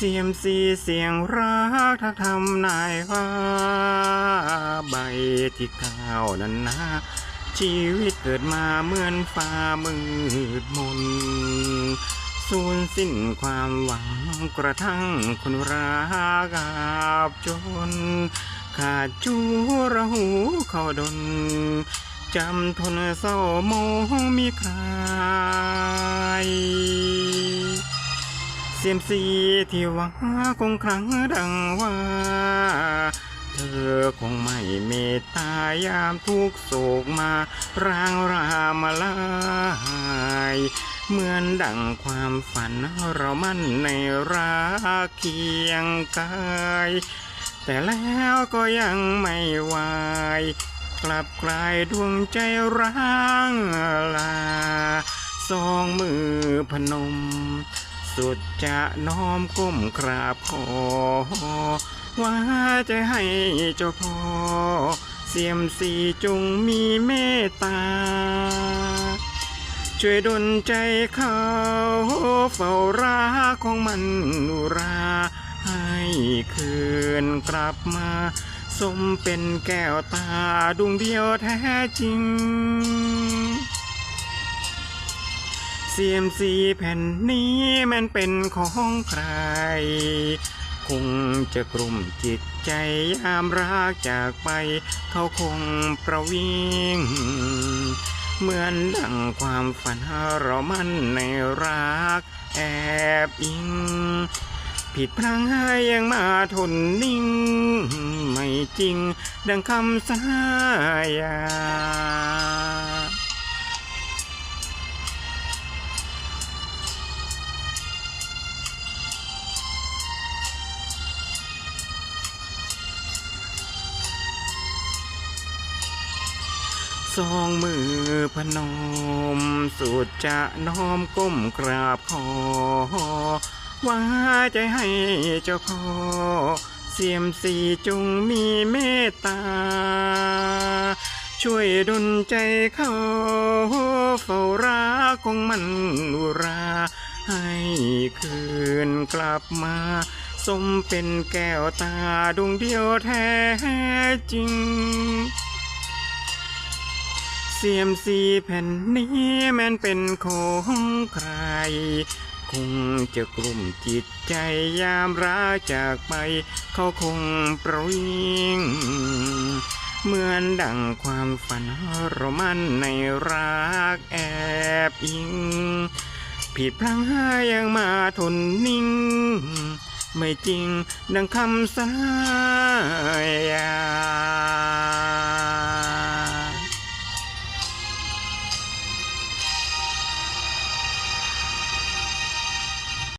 เสียมสีเสียงรักทักทำนายว่า ใบที่ข้าวนั้นนะชีวิตเกิดมาเหมือนฟ้ามืดมนสูญสิ้นความหวังกระทั่งคนรักอาบจน ขาดจูระหูเข้าดน จำทนเศร้าโมมีใคร เสียมสีที่ว่าคงครั้งดังว่า เธอคงไม่เมตตายามทุกโศกมาร่างรามาลายเหมือนดังความฝันเรามั่นในรักเคียงกาย แต่แล้วก็ยังไม่ไหวกลับกลายดวงใจร้างลา สองมือพนม สุดจะน้อมก้มกราบขอว่าจะให้เจ้าพ่อเสียมสีจงมีเมตตา ช่วยดลใจเขาเฝ้ารักของมันอุรา ให้คืนกลับมา สมเป็นแก้วตาดวงเดียวแท้จริง เสียมสีแผ่นนี้มันเป็นของใคร คงจะกลุ่มจิตใจยามรักจากไป เขาคงประวิงเหมือนดังความฝันเรามั่นในรักแอบอิง ผิดพลังให้ยังมาทนนิ่ง ไม่จริง ดังคำสายา สองมือพนม สุดจะน้อมก้มกราบขอว่าใจให้เจ้าพ่อเสียมสีจงมีเมตตา ช่วยดลใจเขาเฝ้ารักของมันอุรา ให้คืนกลับมาสมเป็นแก้วตาดวงเดียวแท้จริง เสียมสีแผ่นนี้แม้นเป็นของใคร คงจะกลุ่มจิตใจยามรักจากไป เขาคงประวิงเหมือนดังความฝันเรมันในรักแอบอิง ผิดพลังให้ยังมาทนนิ่ง ไม่จริงดังคำสายา